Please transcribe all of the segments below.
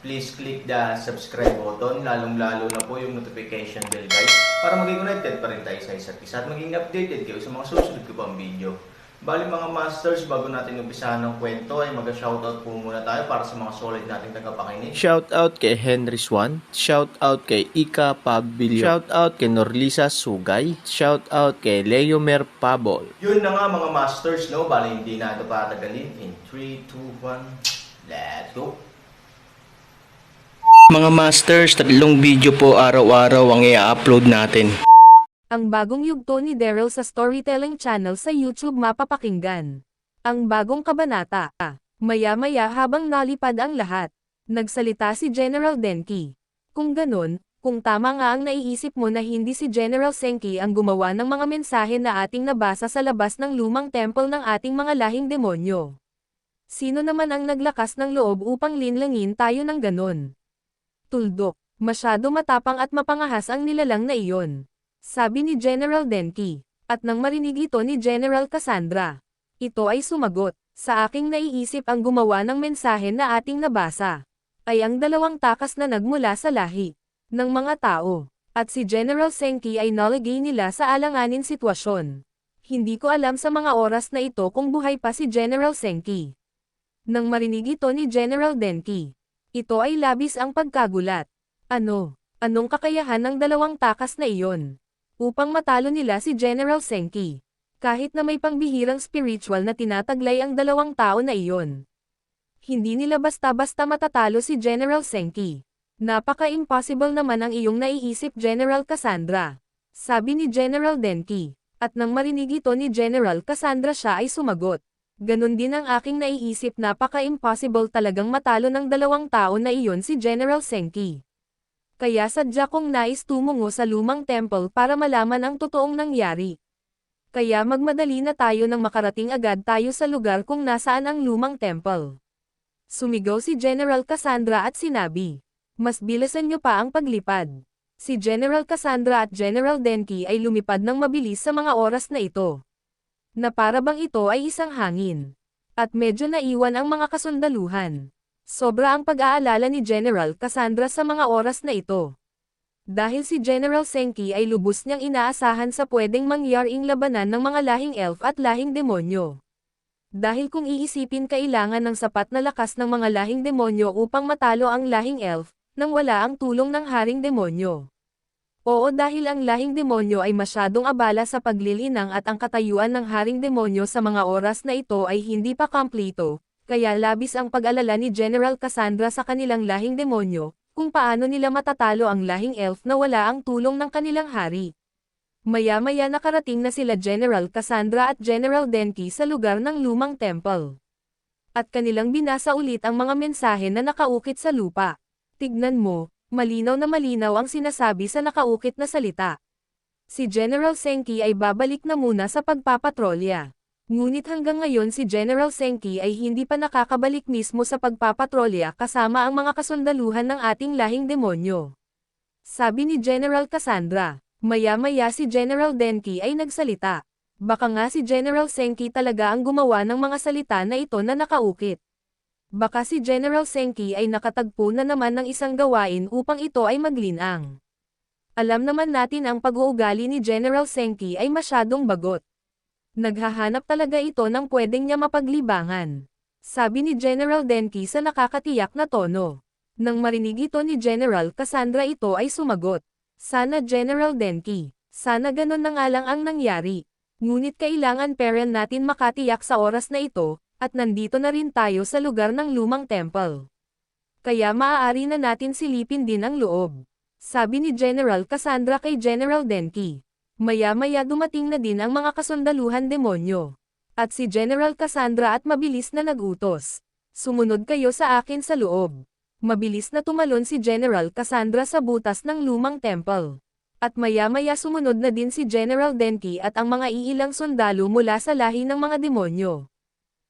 please click the subscribe button, lalong-lalo na po yung notification bell guys, para maging connected pa rin tayo sa isa't isa at maging updated kayo sa mga susunod ko pang video. Bali mga masters, bago natin umpisahan ng kwento ay mag-shoutout po muna tayo para sa mga solid nating tagapakinig. Shoutout kay Henry Swan, shoutout kay Ika Pabilio, shoutout kay Norlisa Sugay, shoutout kay Leomer Pabol. Yun na nga mga masters, no? Bali hindi na ito patagalin. In 3, 2, 1, let's go! Mga masters, tatlong video po araw-araw ang i-upload natin. Ang bagong yugto ni Daryl sa Storytelling Channel sa YouTube mapapakinggan. Ang bagong kabanata. Maya-maya habang nalipad ang lahat. Nagsalita si General Denki. Kung ganun, kung tama nga ang naiisip mo na hindi si General Senki ang gumawa ng mga mensahe na ating nabasa sa labas ng lumang temple ng ating mga lahing demonyo. Sino naman ang naglakas ng loob upang linlangin tayo ng ganun? Tuldok, masyado matapang at mapangahas ang nilalang na iyon. Sabi ni General Denki. At nang marinig ito ni General Cassandra. Ito ay sumagot. Sa aking naiisip ang gumawa ng mensahe na ating nabasa. Ay ang dalawang takas na nagmula sa lahi. ng mga tao. At si General Senki ay nalagay nila sa alanganin sitwasyon. Hindi ko alam sa mga oras na ito kung buhay pa si General Senki. Nang marinig ito ni General Denki. Ito ay labis ang pagkagulat. Ano? Anong kakayahan ng dalawang takas na iyon? Upang matalo nila si General Senki. Kahit na may pangbihirang spiritual na tinataglay ang dalawang tao na iyon. Hindi nila basta-basta matatalo si General Senki. Napaka-impossible naman ang iyong naiisip General Cassandra. Sabi ni General Denki. At nang marinig ito ni General Cassandra siya ay sumagot. Ganon din ang aking naiisip napaka-impossible talagang matalo ng dalawang tao na iyon si General Senki. Kaya sadya kong nais tumungo sa lumang temple para malaman ang totoong nangyari. Kaya magmadali na tayo nang makarating agad tayo sa lugar kung nasaan ang lumang temple. Sumigaw si General Cassandra at sinabi, Mas bilisan niyo pa ang paglipad. Si General Cassandra at General Denki ay lumipad ng mabilis sa mga oras na ito. Na para bang ito ay isang hangin. At medyo naiwan ang mga kasundaluhan. Sobra ang pag-aalala ni General Cassandra sa mga oras na ito. Dahil si General Senki ay lubos niyang inaasahan sa pwedeng mangyaring labanan ng mga lahing elf at lahing demonyo. Dahil kung iisipin kailangan ng sapat na lakas ng mga lahing demonyo upang matalo ang lahing elf, nang wala ang tulong ng haring demonyo. Oo dahil ang lahing demonyo ay masyadong abala sa paglilinang at ang katayuan ng haring demonyo sa mga oras na ito ay hindi pa kompleto, kaya labis ang pag-alala ni General Cassandra sa kanilang lahing demonyo, kung paano nila matatalo ang lahing elf na wala ang tulong ng kanilang hari. Maya-maya nakarating na sila General Cassandra at General Denki sa lugar ng lumang temple. At kanilang binasa ulit ang mga mensahe na nakaukit sa lupa. Tignan mo, malinaw na malinaw ang sinasabi sa nakaukit na salita. Si General Senki ay babalik na muna sa pagpapatrolya. Ngunit hanggang ngayon si General Senki ay hindi pa nakakabalik mismo sa pagpapatrolya kasama ang mga kasundaluhan ng ating lahing demonyo. Sabi ni General Cassandra, maya-maya si General Denki ay nagsalita. Baka nga si General Senki talaga ang gumawa ng mga salita na ito na nakaukit. Baka si General Senki ay nakatagpo na naman ng isang gawain upang ito ay maglinang. Alam naman natin ang pag-uugali ni General Senki ay masyadong bagot. Naghahanap talaga ito ng pwedeng niya mapaglibangan. Sabi ni General Denki sa nakakatiyak na tono. Nang marinig ito ni General Cassandra ito ay sumagot. Sana General Denki, sana ganon na nga lang ang nangyari. Ngunit kailangan peren natin makatiyak sa oras na ito, at nandito na rin tayo sa lugar ng lumang temple. Kaya maaari na natin silipin din ang loob. Sabi ni General Cassandra kay General Denki. Maya-maya dumating na din ang mga kasundaluhan demonyo. At si General Cassandra at mabilis na nagutos. Sumunod kayo sa akin sa loob. Mabilis na tumalon si General Cassandra sa butas ng lumang temple. At maya-maya sumunod na din si General Denki at ang mga iilang sundalo mula sa lahi ng mga demonyo.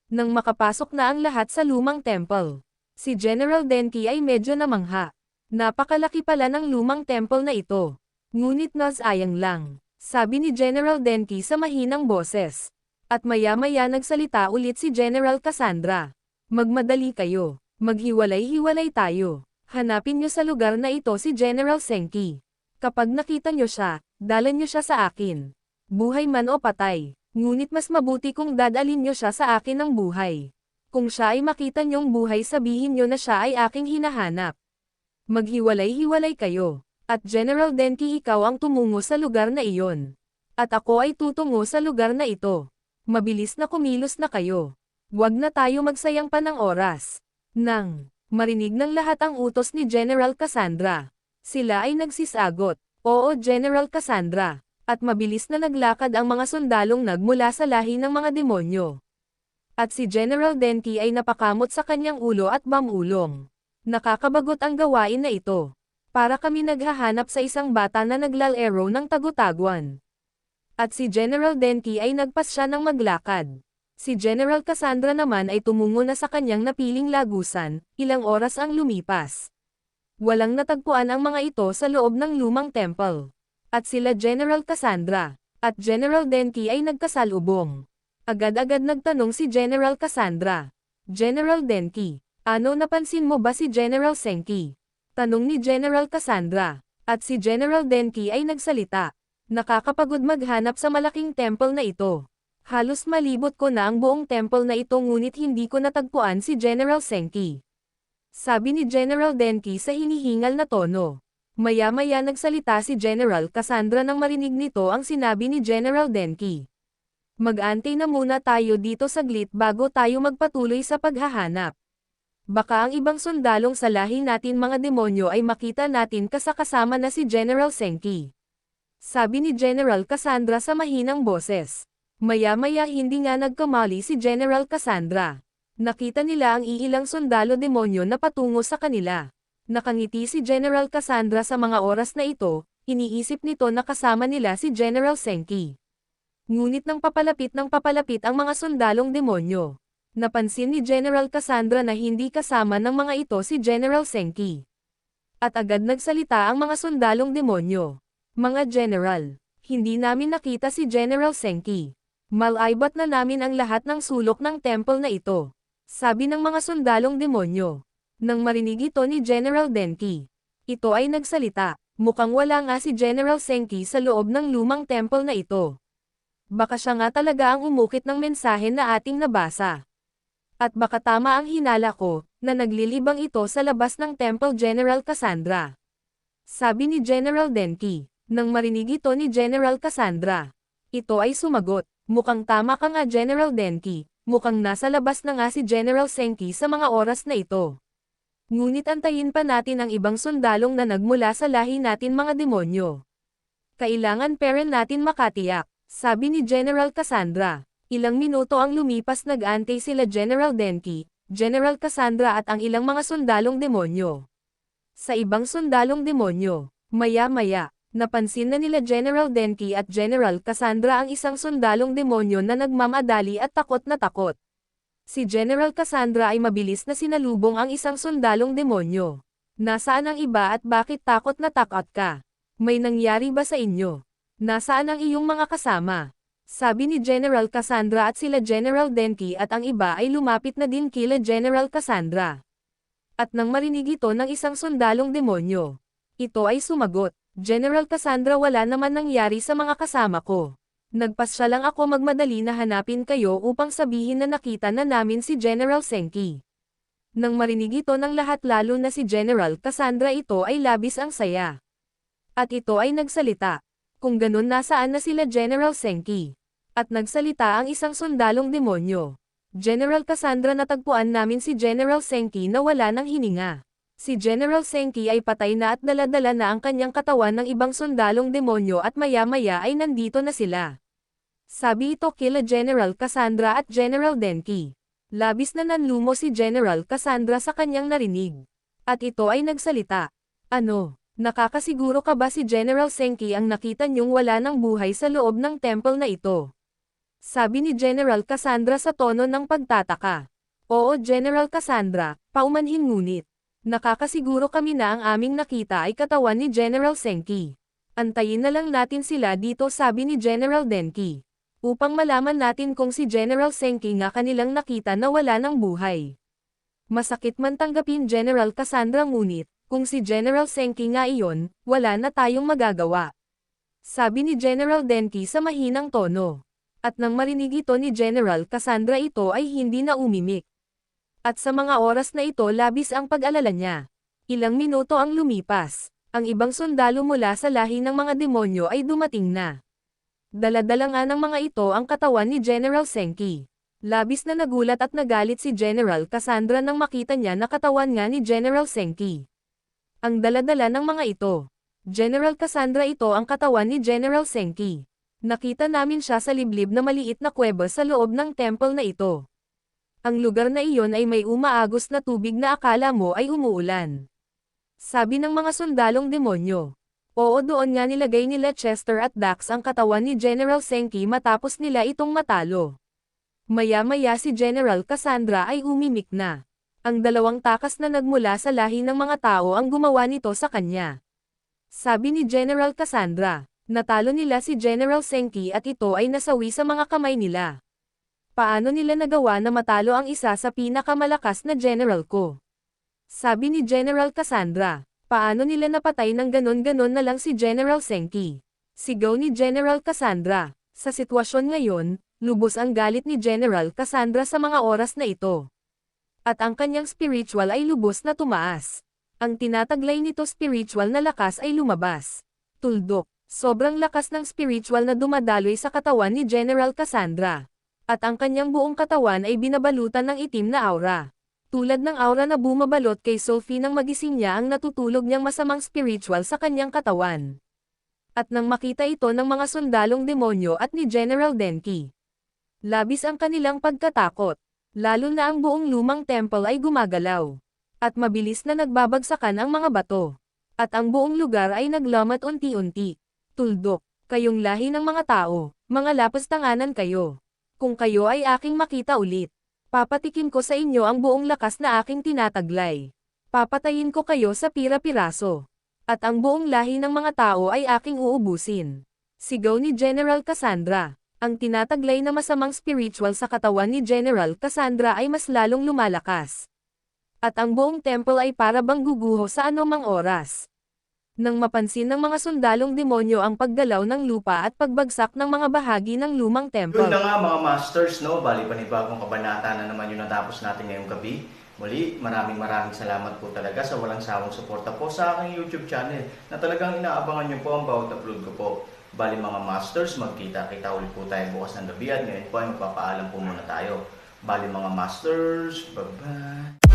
Nang makapasok na ang lahat sa lumang temple, si General Denki ay medyo namangha. Napakalaki pala ng lumang temple na ito. Ngunit nasayang lang, sabi ni General Denki sa mahinang boses. At maya-maya nagsalita ulit si General Cassandra. Magmadali kayo, maghiwalay-hiwalay tayo. Hanapin niyo sa lugar na ito si General Senki. Kapag nakita niyo siya, dalan niyo siya sa akin. Buhay man o patay, ngunit mas mabuti kung dadalin niyo siya sa akin ng buhay. Kung siya ay makita niyong buhay sabihin niyo na siya ay aking hinahanap. Maghiwalay-hiwalay kayo. At General Denki ikaw ang tumungo sa lugar na iyon. At ako ay tutungo sa lugar na ito. Mabilis na kumilos na kayo. Huwag na tayo magsayang pa ng oras. Nang marinig ng lahat ang utos ni General Cassandra. Sila ay nagsisagot, Oo General Cassandra. At mabilis na naglakad ang mga sundalong nagmula sa lahi ng mga demonyo. At si General Denki ay napakamot sa kanyang ulo at bamulong. Nakakabagot ang gawain na ito. Para kami naghahanap sa isang bata na naglalaro ng tagutagwan. At si General Denki ay nagpas siya ng maglakad. Si General Cassandra naman ay tumungo na sa kanyang napiling lagusan, ilang oras ang lumipas. Walang natagpuan ang mga ito sa loob ng lumang temple. At sila General Cassandra, at General Denki ay nagkasalubong. Agad-agad nagtanong si General Cassandra. General Denki, ano napansin mo ba si General Senki? Tanong ni General Cassandra. At si General Denki ay nagsalita. Nakakapagod maghanap sa malaking temple na ito. Halos malibot ko na ang buong temple na ito ngunit hindi ko natagpuan si General Senki. Sabi ni General Denki sa hinihingal na tono. Maya-maya nagsalita si General Cassandra nang marinig nito ang sinabi ni General Denki. Mag-antay na muna tayo dito saglit bago tayo magpatuloy sa paghahanap. Baka ang ibang sundalong sa lahi natin mga demonyo ay makita natin kasakasama na si General Senki. Sabi ni General Cassandra sa mahinang boses. Maya-maya hindi nga nagkamali si General Cassandra. Nakita nila ang iilang sundalo demonyo na patungo sa kanila. Nakangiti si General Cassandra sa mga oras na ito, iniisip nito na kasama nila si General Senki. Ngunit nang papalapit ng papalapit ang mga sundalong demonyo. Napansin ni General Cassandra na hindi kasama ng mga ito si General Senki. At agad nagsalita ang mga sundalong demonyo. Mga general, hindi namin nakita si General Senki. Malaibat na namin ang lahat ng sulok ng temple na ito. Sabi ng mga sundalong demonyo. Nang marinig ito ni General Denki. Ito ay nagsalita. Mukhang wala nga si General Senki sa loob ng lumang temple na ito. Baka siya nga talaga ang umukit ng mensahe na ating nabasa. At baka tama ang hinala ko, na naglilibang ito sa labas ng Temple General Cassandra. Sabi ni General Denki. Nang marinig ito ni General Cassandra. Ito ay sumagot, mukhang tama ka nga General Denki, mukhang nasa labas na nga si General Senki sa mga oras na ito. Ngunit antayin pa natin ang ibang sundalong na nagmula sa lahi natin mga demonyo. Kailangan peren natin makatiyak, sabi ni General Cassandra. Ilang minuto ang lumipas nag-antay sila General Denki, General Cassandra at ang ilang mga sundalong demonyo. Sa ibang sundalong demonyo, maya-maya, Napansin na nila General Denki at General Cassandra ang isang sundalong demonyo na nagmamadali at takot na takot. Si General Cassandra ay mabilis na sinalubong ang isang sundalong demonyo. Nasaan ang iba at bakit takot na takot ka? May nangyari ba sa inyo? Nasaan ang iyong mga kasama? Sabi ni General Cassandra at sila General Denki at ang iba ay lumapit na din kila General Cassandra. At nang marinig ito ng isang sundalong demonyo, ito ay sumagot. General Cassandra wala naman nangyari sa mga kasama ko. Nagpasya lang ako magmadali na hanapin kayo upang sabihin na nakita na namin si General Senki. Nang marinig ito ng lahat lalo na si General Cassandra ito ay labis ang saya. At ito ay nagsalita. Kung ganun nasaan na sila General Senki. At nagsalita ang isang sundalong demonyo. General Cassandra natagpuan namin si General Senki na wala ng hininga. Si General Senki ay patay na at daladala na ang kanyang katawan ng ibang sundalong demonyo at maya-maya ay nandito na sila. Sabi ito kila General Cassandra at General Denki. Labis na nanlumo si General Cassandra sa kanyang narinig. At ito ay nagsalita. Ano, nakakasiguro ka ba si General Senki ang nakita niyong wala ng buhay sa loob ng temple na ito? Sabi ni General Cassandra sa tono ng pagtataka. Oo General Cassandra, paumanhin ngunit. Nakakasiguro kami na ang aming nakita ay katawan ni General Senki. Antayin na lang natin sila dito sabi ni General Denki. Upang malaman natin kung si General Senki nga kanilang nakita na wala ng buhay. Masakit man tanggapin General Cassandra ngunit, kung si General Senki nga iyon, wala na tayong magagawa. Sabi ni General Denki sa mahinang tono. At nang marinig ito ni General Cassandra ito ay hindi na umimik. At sa mga oras na ito labis ang pag-alala niya. Ilang minuto ang lumipas. Ang ibang sundalo mula sa lahi ng mga demonyo ay dumating na. Daladala nga ng mga ito ang katawan ni General Senki. Labis na nagulat at nagalit si General Cassandra nang makita niya na katawan nga ni General Senki. Ang daladala ng mga ito. General Cassandra ito ang katawan ni General Senki. Nakita namin siya sa liblib na maliit na kuweba sa loob ng temple na ito. Ang lugar na iyon ay may umaagos na tubig na akala mo ay umuulan. Sabi ng mga sundalong demonyo. Oo doon nga nilagay nila Chester at Dax ang katawan ni General Senki matapos nila itong matalo. Maya-maya si General Cassandra ay umimik na. Ang dalawang takas na nagmula sa lahi ng mga tao ang gumawa nito sa kanya. Sabi ni General Cassandra, natalo nila si General Senki at ito ay nasawi sa mga kamay nila. Paano nila nagawa na matalo ang isa sa pinakamalakas na general ko? Sabi ni General Cassandra, paano nila napatay ng ganon-ganon na lang si General Senki? Sigaw ni General Cassandra, sa sitwasyon ngayon, lubos ang galit ni General Cassandra sa mga oras na ito. At ang kanyang spiritual ay lubos na tumaas. Ang tinataglay nito spiritual na lakas ay lumabas. Tuldok, sobrang lakas ng spiritual na dumadaloy sa katawan ni General Cassandra. At ang kanyang buong katawan ay binabalutan ng itim na aura. Tulad ng aura na bumabalot kay Sophie nang magising niya ang natutulog niyang masamang spiritual sa kanyang katawan. At nang makita ito ng mga sundalong demonyo at ni General Denki. Labis ang kanilang pagkatakot. Lalo na ang buong lumang temple ay gumagalaw. At mabilis na nagbabagsakan ang mga bato. At ang buong lugar ay naglamat unti-unti. Tuldok, kayong lahi ng mga tao, mga lapastanganan kayo. Kung kayo ay aking makita ulit, papatikin ko sa inyo ang buong lakas na aking tinataglay. Papatayin ko kayo sa pira-piraso. At ang buong lahi ng mga tao ay aking uubusin. Sigaw ni General Cassandra. Ang tinataglay na masamang spiritual sa katawan ni General Cassandra ay mas lalong lumalakas. At ang buong temple ay para bang guguho sa anumang oras. Nang mapansin ng mga sundalong demonyo ang paggalaw ng lupa at pagbagsak ng mga bahagi ng lumang temple. Yun na nga mga masters, no? Bali panibagong kabanata na naman yung natapos natin ngayong gabi. Muli, maraming maraming salamat po talaga sa walang sawang suporta po sa aking YouTube channel na talagang inaabangan niyo po ang bawat upload ko po. Bali mga masters, magkita-kita ulit po tayo bukas ng gabi at ngayon po ay magpapaalam po muna tayo. Bali mga masters, bye-bye!